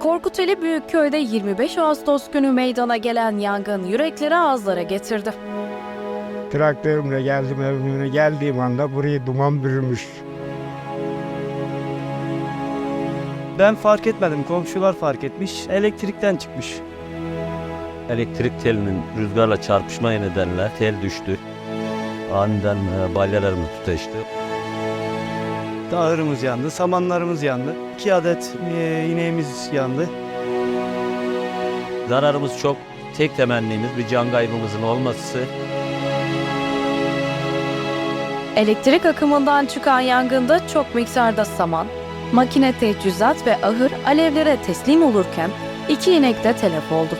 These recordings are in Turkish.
Korkuteli Büyükköy'de 25 Ağustos günü meydana gelen yangın yürekleri ağızlara getirdi. Traktörümle geldim önüne geldiğim anda burayı duman bürümüş. Ben fark etmedim, komşular fark etmiş. Elektrikten çıkmış. Elektrik telinin rüzgarla çarpışma nedeniyle tel düştü. Aniden e, balyalarımız tüteşti. Dağırımız yandı, samanlarımız yandı. İki adet e, ineğimiz yandı. Zararımız çok. Tek temennimiz bir can kaybımızın olması. Elektrik akımından çıkan yangında çok miktarda saman, makine teçhizat ve ahır alevlere teslim olurken iki inek de telef oldu.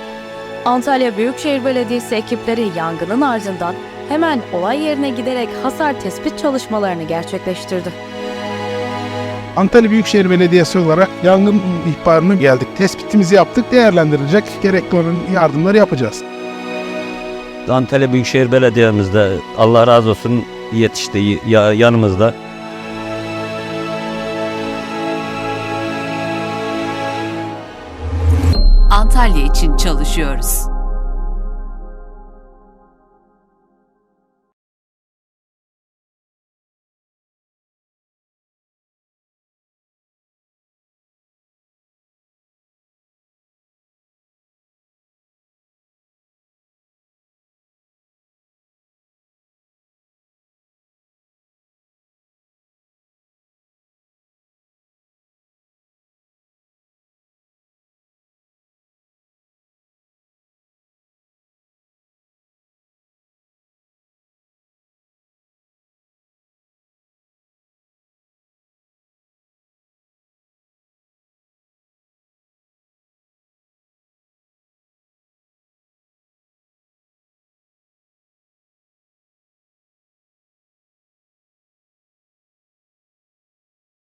Antalya Büyükşehir Belediyesi ekipleri yangının ardından hemen olay yerine giderek hasar tespit çalışmalarını gerçekleştirdi. Antalya Büyükşehir Belediyesi olarak yangın ihbarını geldik. Tespitimizi yaptık. Değerlendirilecek gerekli olan yardımları yapacağız. Antalya Büyükşehir Belediye'mizde Allah razı olsun yetişti ya- yanımızda. Antalya için çalışıyoruz.